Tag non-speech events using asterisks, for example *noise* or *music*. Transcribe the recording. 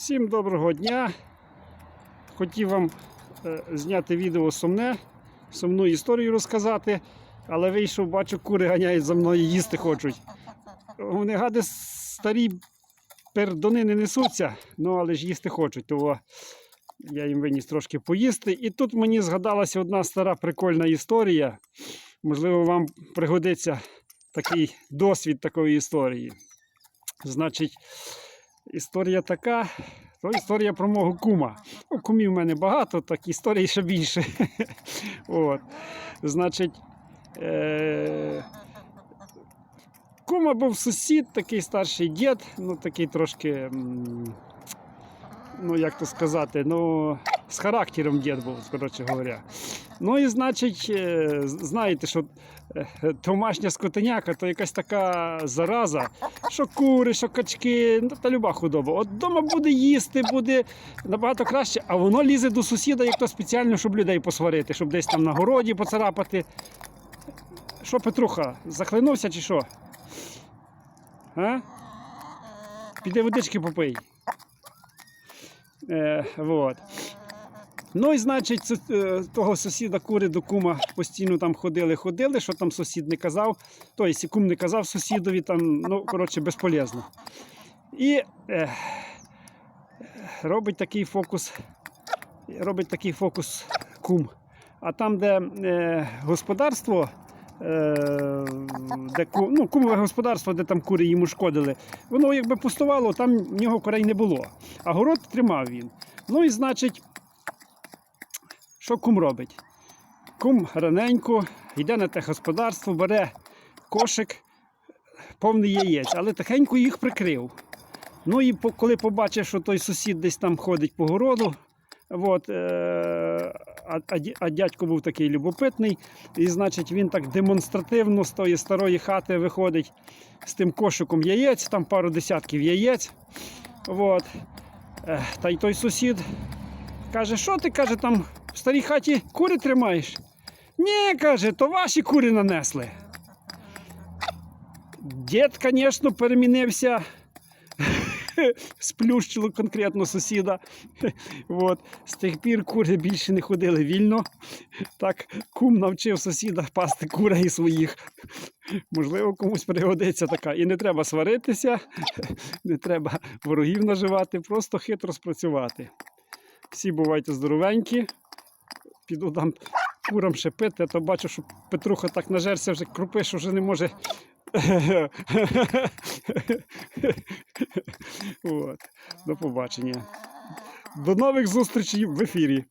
Всім доброго дня. Хотів вам е, зняти відео сумне, сумну історію розказати, але вийшов, бачу, кури ганяють за мною, їсти хочуть. Вони гади старі пердони не несуться, ну але ж їсти хочуть, того я їм виніс трошки поїсти. І тут мені згадалася одна стара прикольна історія. Можливо, вам пригодиться такий досвід такої історії. Значить, історія така. То історія про мого кума. Ну, кумів в мене багато, так історій ще більше. *laughs* От. Значить, е- кума був сусід, такий старший дід, ну такий трошки, ну як то сказати, ну, з характером дід був, коротше говоря. Ну і значить, е, знаєте, що е, домашня скотиняка то якась така зараза, що кури, що качки, ну та люба худоба. От вдома буде їсти, буде набагато краще, а воно лізе до сусіда, як то спеціально, щоб людей посварити, щоб десь там на городі поцарапати. Що, Петруха, захлинувся чи що? А? Піди водички попий. Е, вот. Ну і значить, е, того сусіда кури до кума постійно там ходили, ходили, що там сусід не казав, тобто кум не казав сусідові, там, ну, коротше, безполезно. І е, робить такий фокус, робить такий фокус кум. А там, де е, господарство, е, де ну, кумове господарство, де там кури йому шкодили, воно якби пустувало, там в нього корей не було. А город тримав він. Ну і значить, що кум робить? Кум раненько йде на те господарство, бере кошик повний яєць, але тихенько їх прикрив. Ну і коли побачив, що той сусід десь там ходить по городу, от, е, а, а, дя- а дядько був такий любопитний, і значить він так демонстративно з тої старої хати виходить з тим кошиком яєць, там пару десятків яєць. От. Е, та й той сусід Каже, що ти каже, там в старій хаті кури тримаєш? Ні, каже, то ваші кури нанесли. Дід, звісно, перемінився. *laughs* Сплющило конкретно сусіда. От. З тих пір кури більше не ходили вільно. Так кум навчив сусіда пасти курей своїх. Можливо, комусь пригодиться така. І не треба сваритися, не треба ворогів наживати, просто хитро спрацювати. Всі бувайте здоровенькі. Піду дам курам ще пити, а то бачу, що Петруха так нажерся вже крупи, що вже не може. *laughs* От. До побачення. До нових зустрічей в ефірі.